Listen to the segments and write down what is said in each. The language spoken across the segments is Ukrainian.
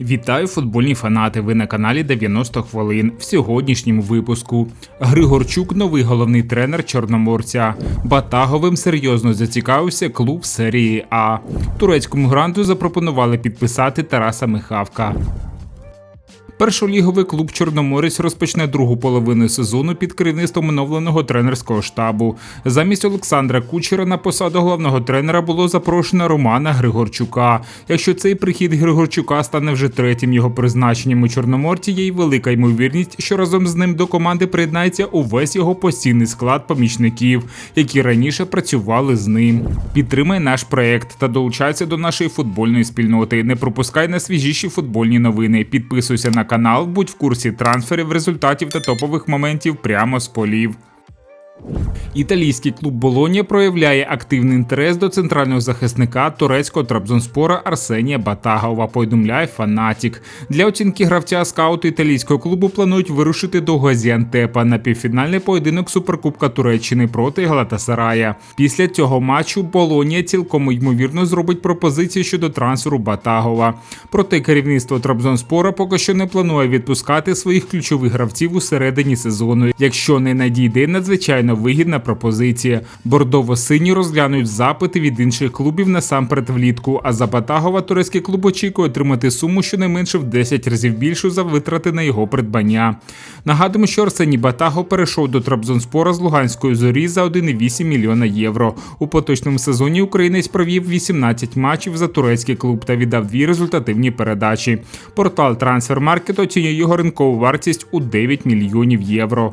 Вітаю футбольні фанати. Ви на каналі 90 хвилин. В сьогоднішньому випуску Григорчук, новий головний тренер Чорноморця. Батаговим серйозно зацікавився клуб серії А. Турецькому гранту запропонували підписати Тараса Михавка. Першоліговий клуб Чорноморець розпочне другу половину сезону під керівництвом оновленого тренерського штабу. Замість Олександра Кучера на посаду головного тренера було запрошено Романа Григорчука. Якщо цей прихід Григорчука стане вже третім його призначенням у Чорноморці, є й велика ймовірність, що разом з ним до команди приєднається увесь його постійний склад помічників, які раніше працювали з ним. Підтримай наш проект та долучайся до нашої футбольної спільноти. Не пропускай найсвіжіші футбольні новини. Підписуйся на канал, будь в курсі трансферів, результатів та топових моментів прямо з полів. Італійський клуб Болонія проявляє активний інтерес до центрального захисника турецького Трабзонспора Арсенія Батагова. Повідомляє Фанатік. Для оцінки гравця скаути італійського клубу планують вирушити до Газіантепа на півфінальний поєдинок Суперкубка Туреччини проти Галатасарая. Після цього матчу Болонія цілком ймовірно зробить пропозицію щодо трансферу Батагова. Проте керівництво Трабзонспора поки що не планує відпускати своїх ключових гравців у середині сезону, якщо не надійде надзвичайно вигідна пропозиція. Бордово-сині розглянуть запити від інших клубів насамперед влітку. А за Батагова турецький клуб очікує отримати суму щонайменше в 10 разів більшу за витрати на його придбання. Нагадуємо, що Арсеній Батагов перейшов до Трабзонспора з Луганської зорі за 1,8 мільйона євро. У поточному сезоні українець провів 18 матчів за турецький клуб та віддав дві результативні передачі. Портал Transfermarkt оцінює його ринкову вартість у 9 мільйонів євро.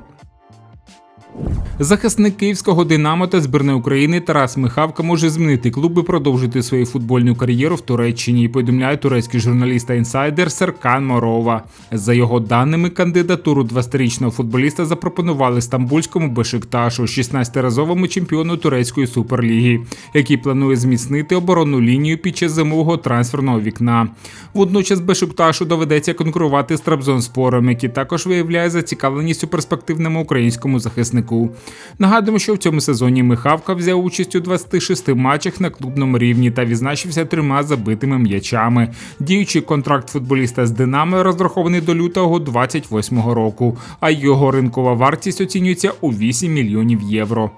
Захисник київського Динамо та збірної України Тарас Михавка може змінити клуб і продовжити свою футбольну кар'єру в Туреччині. Повідомляє турецький журналіст та інсайдер Серкан Морова. За його даними, кандидатуру 20-річного футболіста запропонували стамбульському Бешикташу, 16-разовому чемпіону турецької суперліги, який планує зміцнити оборонну лінію під час зимового трансферного вікна. Водночас Бешикташу доведеться конкурувати з Трабзонспором, який також виявляє зацікавленість у перспективному українському захиснику. Нагадуємо, що в цьому сезоні Михавка взяв участь у 26 матчах на клубному рівні та відзначився трьома забитими м'ячами. Діючий контракт футболіста з Динамо розрахований до лютого 28 року, а його ринкова вартість оцінюється у 8 мільйонів євро.